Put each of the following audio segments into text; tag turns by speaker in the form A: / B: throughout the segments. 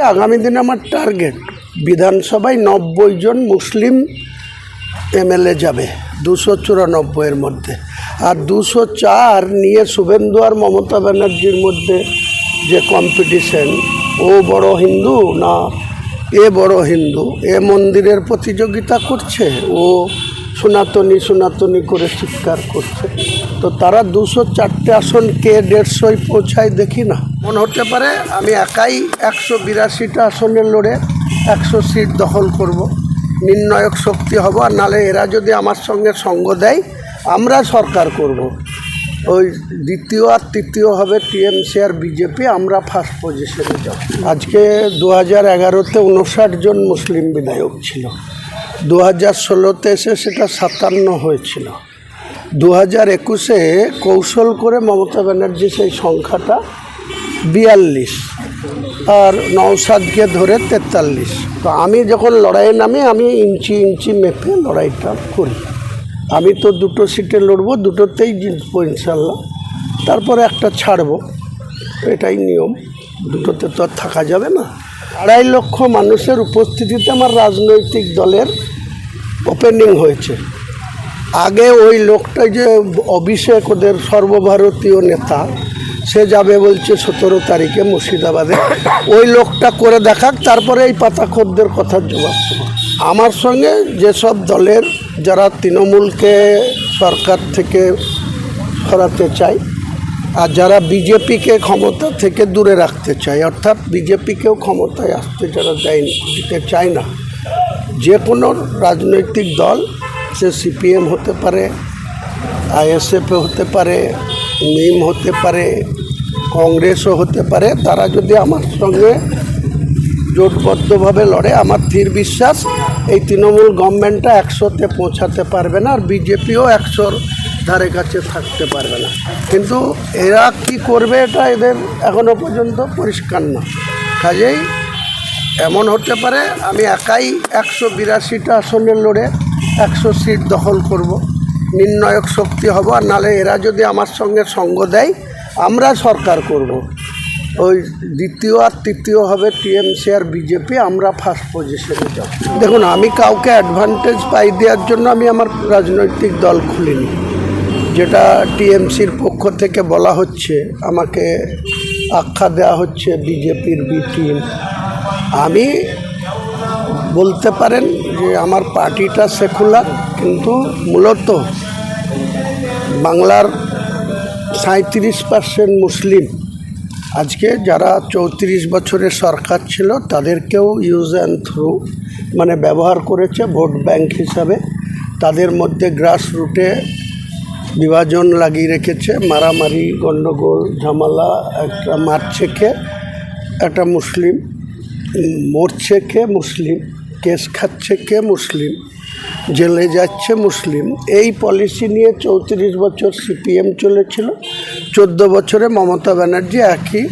A: আগামী দিনে আমার টার্গেট বিধানসভায় নব্বই জন মুসলিম এমএলএ যাবে, দুশো চুরানব্বইয়ের মধ্যে। আর দুশো চার নিয়ে শুভেন্দু আর মমতা ব্যানার্জির মধ্যে যে কম্পিটিশন ও বড় হিন্দু না এ বড় হিন্দু? এ মন্দিরের প্রতিযোগিতা করছে? ও সনাতনী সনাতনী করে চিৎকার করছে তো তারা দুশো চারটে আসন কে দেড়শোয় পৌঁছায় দেখি না মনে হতে পারে আমি একাই একশো বিরাশিটা আসনে লড়ে একশো সিট দখল করব। নির্ণায়ক শক্তি হব, আর নালে এরা যদি আমার সঙ্গে সঙ্গ দেয়, আমরা সরকার করব। ওই দ্বিতীয় আর তৃতীয় হবে টিএমসি আর বিজেপি, আমরা ফার্স্ট পজিশনে যাব আজকে দু হাজার এগারোতে উনষাট জন মুসলিম বিধায়ক ছিল দু হাজার ষোলোতে এসে সেটা সাতান্ন হয়েছিল। দু হাজার একুশে কৌশল করে মমতা ব্যানার্জি সেই সংখ্যাটা বিয়াল্লিশ আর নওসাদকে ধরে তেতাল্লিশ। তো আমি যখন লড়াইয়ে নামি, আমি ইঞ্চি ইঞ্চি মেপে লড়াইটা করি। আমি তো দুটো সিটে লড়বো, দুটোতেই জিতবো ইনশাল্লাহ। তারপরে একটা ছাড়বো, এটাই নিয়ম। দুটোতে তো আর থাকা যাবে না। আড়াই লক্ষ মানুষের উপস্থিতিতে আমার রাজনৈতিক দলের ওপেনিং হয়েছে। আগে ওই লোকটা যে অভিষেক ওদের সর্বভারতীয় নেতা, সে যাবে বলছে সতেরো তারিখে মুর্শিদাবাদে। ওই লোকটা করে দেখাক, তারপরে এই পাতাখোরদের কথার জবাব আমার সঙ্গে যেসব দলের যারা তৃণমূলকে সরকার থেকে সরাতে চায় আর যারা বিজেপিকে ক্ষমতা থেকে দূরে রাখতে চায়, অর্থাৎ বিজেপিকেও ক্ষমতায় আসতে যারা দেয়, দিতে চায় না, যে কোনো রাজনৈতিক দল, সে সিপিএম হতে পারে, আইএসএফ হতে পারে মিম হতে পারে, কংগ্রেসও হতে পারে, তারা যদি আমার সঙ্গে জোটবদ্ধভাবে লড়ে, আমার স্থির বিশ্বাস, এই তৃণমূল গভর্নমেন্টটা একশোতে পৌঁছাতে পারবে না, আর বিজেপিও একশোর ধারে কাছে থাকতে পারবে না কিন্তু এরা কি করবে এটা এদের এখনও পর্যন্ত পরিষ্কার না কাজেই এমন হতে পারে, আমি একাই একশো বিরাশিটা আসনের লড়ে একশো সিট দখল করব। নির্ণায়ক শক্তি হব, আর নালে এরা যদি আমার সঙ্গে সঙ্গ দেয়, আমরা সরকার করব। ওই দ্বিতীয় আর তৃতীয় হবে টিএমসি আর বিজেপি, আমরা ফার্স্ট পজিশনে যাব দেখুন, আমি কাউকে অ্যাডভান্টেজ পাই দেওয়ার জন্য আমি আমার রাজনৈতিক দল খুলিনি যেটা টিএমসির পক্ষ থেকে বলা হচ্ছে, আমাকে আখ্যা দেওয়া হচ্ছে বিজেপির বি টিম। আমি বলতে পারেন যে আমার পার্টিটা সেকুলার, কিন্তু মূলত বাংলার সাঁত্রিশ পার্সেন্ট মুসলিম। আজকে যারা চৌত্রিশ বছরের সরকার ছিল, তাদেরকেও ইউজ অ্যান্ড থ্রু মানে ব্যবহার করেছে ভোট ব্যাংক হিসাবে। তাদের মধ্যে গ্রাস রুটে বিভাজন লাগিয়ে রেখেছে, মারামারি, গণ্ডগোল, ঝামেলা, একটা মারছে খেয়ে একটা মুসলিম মরছে কে মুসলিম, কেস খাচ্ছে কে মুসলিম, জেলে যাচ্ছে মুসলিম। এই পলিসি নিয়ে চৌত্রিশ বছর সিপিএম চলেছিল, চোদ্দ বছরে মমতা ব্যানার্জি একই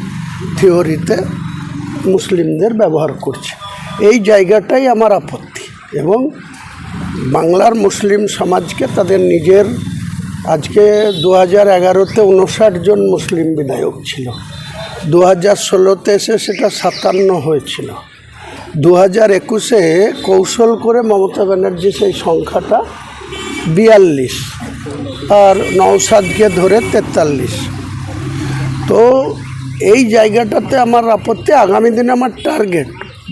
A: থিওরিতে মুসলিমদের ব্যবহার করছে। এই জায়গাটাই আমার আপত্তি এবং বাংলার মুসলিম সমাজকে তাদের নিজের আজকে দু হাজার এগারোতে উনষাট জন মুসলিম বিধায়ক ছিল। দু হাজার ষোলোতে এসে সেটা সাতান্ন হয়েছিল। দু হাজার একুশে কৌশল করে মমতা ব্যানার্জি সেই সংখ্যাটা বিয়াল্লিশ আর নওসাদকে ধরে তেতাল্লিশ। তো এই জায়গাটাতে আমার আপত্তি, আগামী দিনে আমার টার্গেট,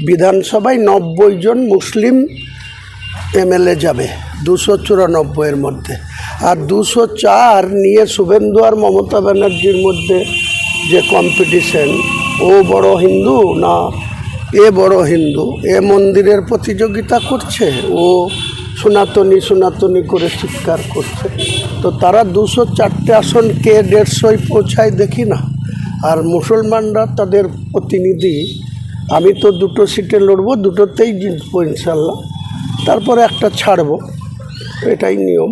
A: বিধানসভায় নব্বই জন মুসলিম এমএলএ যাবে। দুশো চুরানব্বইয়ের মধ্যে। আর দুশো চার নিয়ে শুভেন্দু আর মমতা ব্যানার্জির মধ্যে যে কম্পিটিশন ও বড় হিন্দু না এ বড় হিন্দু? এ মন্দিরের প্রতিযোগিতা করছে? ও সনাতনী সনাতনী করে চিৎকার করছে। তো তারা দুশো চারটে আসন কে দেড়শোয় পৌঁছায় দেখি না। আর মুসলমানরা তাদের প্রতিনিধি, আমি তো দুটো সিটে লড়বো, দুটোতেই জিতবো ইনশাল্লাহ। তারপরে একটা ছাড়বো। এটাই নিয়ম।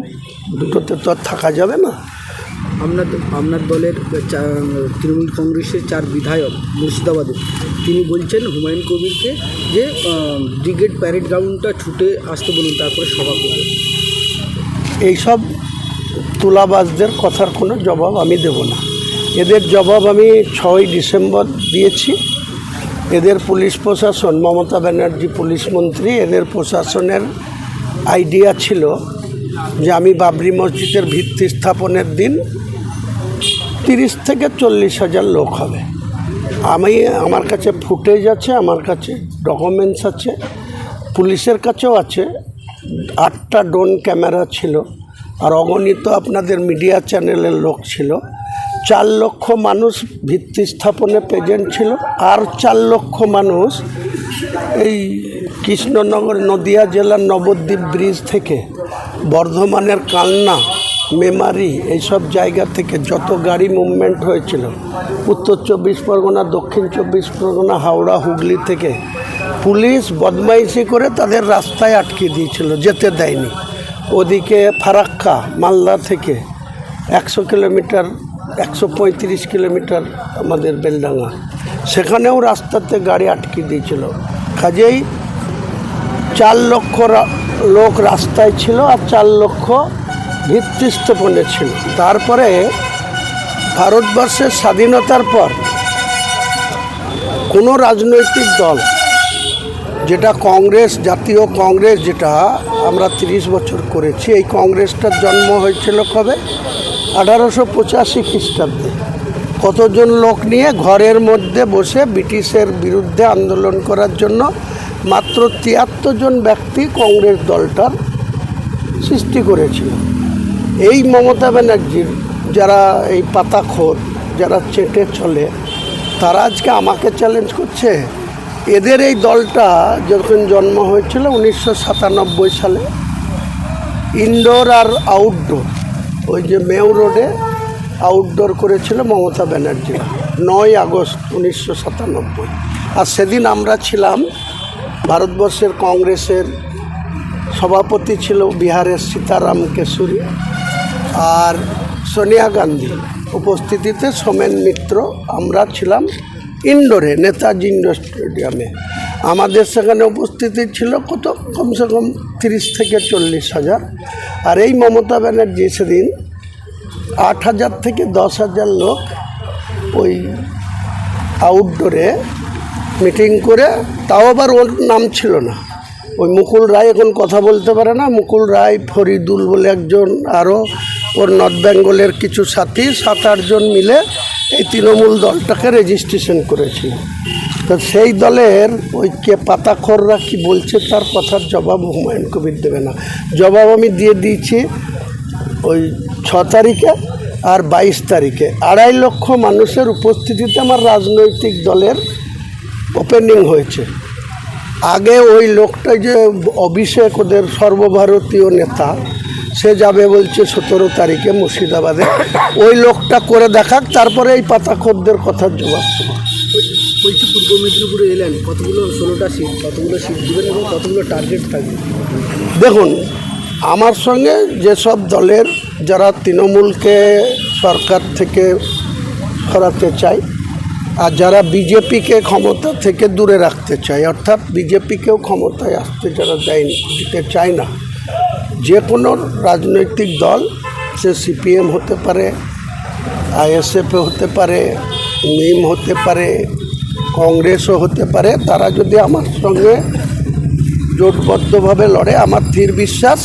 A: দুটোতে তো আর থাকা যাবে না।
B: আপনার আপনার দলের তৃণমূল কংগ্রেসের চার বিধায়ক মুর্শিদাবাদে তিনি বলছেন হুমায়ুন কবিরকে যে ব্রিগেড প্যারেড গ্রাউন্ডটা ছুটে আসতে বলুন তারপরে সভা করবে।
A: এইসব তুলাবাজদের কথার কোনো জবাব আমি দেব না। এদের জবাব আমি ছয় ডিসেম্বর দিয়েছি। এদের পুলিশ প্রশাসন মমতা ব্যানার্জি পুলিশ মন্ত্রী এদের প্রশাসনের আইডিয়া ছিল যে আমি বাবরি মসজিদের ভিত্তি স্থাপনের দিন তিরিশ থেকে চল্লিশ হাজার লোক হবে। আমি, আমার কাছে ফুটেজ আছে, আমার কাছে ডকুমেন্টস আছে, পুলিশের কাছেও আছে। আটটা ড্রোন ক্যামেরা ছিল, আর অগণিত আপনাদের মিডিয়া চ্যানেলের লোক ছিল। চার লক্ষ মানুষ ভিত্তি স্থাপনে প্রেজেন্ট ছিল, আর চার লক্ষ মানুষ এই কৃষ্ণনগর নদিয়া জেলার নবদ্বীপ ব্রিজ থেকে বর্ধমানের কালনা, মেমারি, এইসব জায়গা থেকে যত গাড়ি মুভমেন্ট হয়েছিল, উত্তর চব্বিশ পরগনা, দক্ষিণ চব্বিশ পরগনা, হাওড়া, হুগলি থেকে পুলিশ বদমাইশি করে তাদের রাস্তায় আটকে দিয়েছিল, যেতে দেয়নি। ওদিকে ফারাক্কা, মালদা থেকে একশো কিলোমিটার, একশো পঁয়ত্রিশ কিলোমিটার আমাদের বেলডাঙ্গা, সেখানেও রাস্তাতে গাড়ি আটকে দিয়েছিল। কাজেই চার লক্ষ লোক রাস্তায় ছিল আর চার লক্ষ ভিত্তি স্থাপনে ছিল। তারপরে ভারতবর্ষের স্বাধীনতার পর কোনো রাজনৈতিক দল, যেটা কংগ্রেস, জাতীয় কংগ্রেস, যেটা আমরা তিরিশ বছর করেছি, এই কংগ্রেসটার জন্ম হয়েছিল কবে? আঠারোশো পঁচাশি খ্রিস্টাব্দে। কতজন লোক নিয়ে ঘরের মধ্যে বসে ব্রিটিশের বিরুদ্ধে আন্দোলন করার জন্য মাত্র তিয়াত্তর জন ব্যক্তি কংগ্রেস দলটার সৃষ্টি করেছিল। এই মমতা ব্যানার্জির যারা এই পাতাখোর, যারা চেটে চলে, তারা আজকে আমাকে চ্যালেঞ্জ করছে। এদের এই দলটা যখন জন্ম হয়েছিল উনিশশো সাতানব্বই সালে ইনডোর আর আউটডোর ওই যে মেউ রোডে আউটডোর করেছিল মমতা ব্যানার্জি। নয় আগস্ট উনিশশো সাতানব্বই। আর সেদিন আমরা ছিলাম ভারতবর্ষের কংগ্রেসের সভাপতি ছিল বিহারের সীতারাম কেশরী আর সোনিয়া গান্ধী। উপস্থিতিতে সোমেন মিত্র আমরা ছিলাম ইনডোরে, নেতাজি ইন্ডোর স্টেডিয়ামে। আমাদের সেখানে উপস্থিতি ছিল কত? কমসে কম তিরিশ থেকে চল্লিশ হাজার। আর এই মমতা ব্যানার্জি সেদিন আট হাজার থেকে দশ হাজার লোক ওই আউটডোরে মিটিং করে, তাও আবার ওর নাম ছিল না। ওই মুকুল রায় এখন কথা বলতে পারে না। মুকুল রায় ফরিদুল বলে একজন, আরও ওর নর্থ বেঙ্গলের কিছু সাথী, সাত আটজন মিলে এই তৃণমূল দলটাকে রেজিস্ট্রেশন করেছিল। তো সেই দলের ওই কে পাতাখররা কি বলছে তার কথার জবাব হুমায়ুন কবির দেবে না। জবাব আমি দিয়ে দিয়েছি ওই ছ তারিখে আর বাইশ তারিখে। আড়াই লক্ষ মানুষের উপস্থিতিতে আমার রাজনৈতিক দলের ওপেনিং হয়েছে। আগে ওই লোকটা যে অভিষেক ওদের সর্বভারতীয় নেতা সে যাবে বলছে সতেরো তারিখে মুর্শিদাবাদে। ওই লোকটা করে দেখাক তারপরে এই পাতা পাতাখোরদের কথার জবাব
B: পূর্ব মেদিনীপুরে এলেন কতগুলো ষোলোটা সিট কতগুলো সিট দেবেন এবং কতগুলো টার্গেট থাকবে?
A: দেখুন আমার সঙ্গে যেসব দলের যারা তৃণমূলকে সরকার থেকে সরাতে চায় আর যারা বিজেপিকে ক্ষমতা থেকে দূরে রাখতে চায়, অর্থাৎ বিজেপিকেও ক্ষমতায় আসতে যারা দেয় দিতে চায় না, যে কোনো রাজনৈতিক দল, সে সিপিএম হতে পারে, আইএসএফ হতে পারে, নিম হতে পারে, কংগ্রেসও হতে পারে, তারা যদি আমার সঙ্গে জোটবদ্ধভাবে লড়ে, আমার স্থির বিশ্বাস,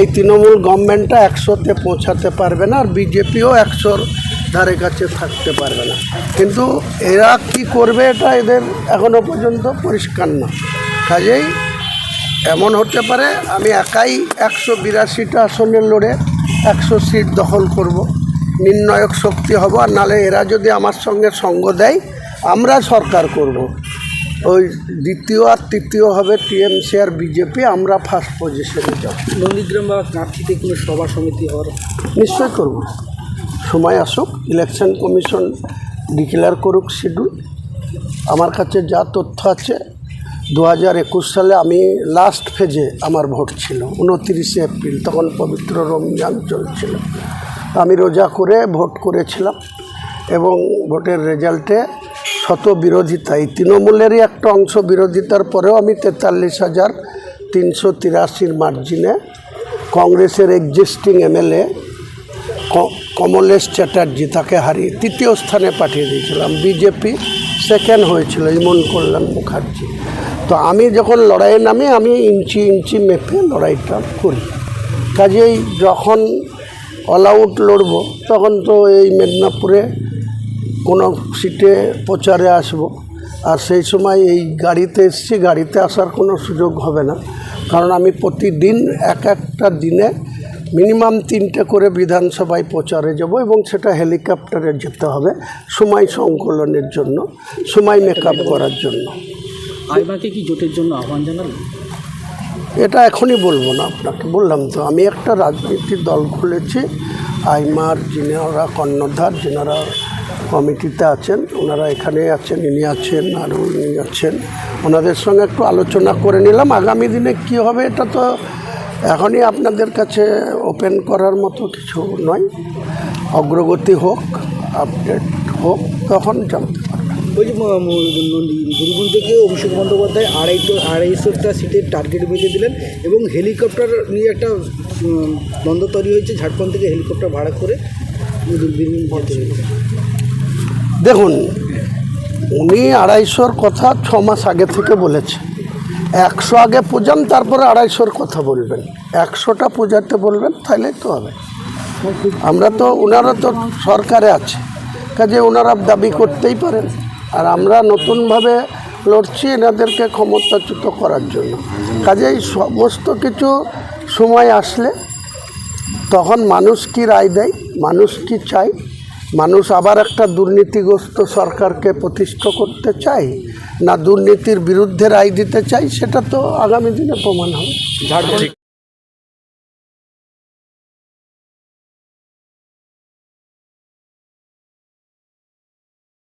A: এই তৃণমূল গভর্নমেন্টটা একশোতে পৌঁছাতে পারবে না, আর বিজেপিও একশোর ধারে কাছে থাকতে পারবে না। কিন্তু এরা কি করবে এটা এদের এখনও পর্যন্ত পরিষ্কার না। কাজেই এমন হতে পারে আমি একাই একশো বিরাশিটা আসনের লড়ে একশো সিট দখল করব নির্ণায়ক শক্তি হব আর নালে এরা যদি আমার সঙ্গে সঙ্গ দেয় আমরা সরকার করব। ওই দ্বিতীয় আর তৃতীয় হবে টিএমসি আর বিজেপি আমরা ফার্স্ট পজিশনে যাব।
B: নন্দীগ্রাম বা কাঁথিতে কোনো সভা সমিতি হওয়ার
A: নিশ্চয় করব। সময় আসুক ইলেকশন কমিশন ডিক্লেয়ার করুক শিডিউল আমার কাছে যা তথ্য আছে দু হাজার একুশ সালে আমি লাস্ট ফেজে আমার ভোট ছিল, উনতিরিশে এপ্রিল, তখন পবিত্র রমজান চলছিল। আমি রোজা করে ভোট করেছিলাম এবং ভোটের রেজাল্টে শত বিরোধিতা, এই তৃণমূলেরই একটা অংশ বিরোধিতার পরেও আমি তেতাল্লিশ হাজার তিনশো তিরাশির মার্জিনে কংগ্রেসের এক্সিস্টিং এমএলএ কমলেশ চ্যাটার্জি তাকে হারিয়ে তৃতীয় স্থানে পাঠিয়ে দিয়েছিলাম। বিজেপি সেকেন্ড হয়েছিল, ইমন কল্যাণ মুখার্জি। তো আমি যখন লড়াইয়ে নামি, আমি ইঞ্চি ইঞ্চি মেপে লড়াইটা করি। কাজেই যখন অল আউট লড়বো, তখন তো এই মেদিনীপুরে কোনো সিটে প্রচারে আসব। আর সেই সময় এই গাড়িতে এসছি, গাড়িতে আসার কোনো সুযোগ হবে না। কারণ আমি প্রতিদিন এক একটা দিনে মিনিমাম তিনটে করে বিধানসভায় প্রচারে যাব এবং সেটা হেলিকপ্টারে যেতে হবে সময় সংকলনের জন্য সময় মেকআপ করার জন্য।
B: আইমাকে কি জোটের জন্য আহ্বান জানালেন?
A: এটা এখনই বলব না আপনাকে বললাম তো আমি একটা রাজনীতির দল খুলেছি আইমার যিনারা কর্ণধার যিনারা কমিটিতে আছেন ওনারা এখানে আছেন ইনি আছেন আরও ইনি আছেন। ওনাদের সঙ্গে একটু আলোচনা করে নিলাম আগামী দিনে কি হবে এটা তো এখনই আপনাদের কাছে ওপেন করার মতো কিছু নয়। অগ্রগতি হোক আপডেট হোক তখন জানতে পারবেন।
B: ওই যে বীরভূম থেকে অভিষেক বন্দ্যোপাধ্যায় আড়াইটো আড়াইশোটা সিটের টার্গেট বেঁধে দিলেন এবং হেলিকপ্টার নিয়ে একটা দ্বন্দ্ব তৈরি হয়েছে ঝাড়খণ্ড থেকে হেলিকপ্টার ভাড়া করে বীরভূম
A: দেখুন উনি আড়াইশোর কথা ছ মাস আগে থেকে বলেছে একশো আগে পূজান, তারপরে আড়াইশোর কথা বলবেন। একশোটা পূজাতে বলবেন তাহলেই তো হবে। আমরা তো ওনারা তো সরকারে আছে। কাজে ওনারা দাবি করতেই পারেন। আর আমরা নতুনভাবে লড়ছি এনাদেরকে ক্ষমতাচ্যুত করার জন্য। কাজে এই সমস্ত কিছু সময় আসলে তখন মানুষ কি রায় দেয়, মানুষ কি চায়? মানুষ আবার একটা দুর্নীতিগ্রস্ত সরকারকে প্রতিষ্ঠা করতে চায়? না দুর্নীতির বিরুদ্ধে রায় দিতে চাই সেটা তো আগামী দিনে প্রমাণ হবে।
B: ঝাড়খণ্ড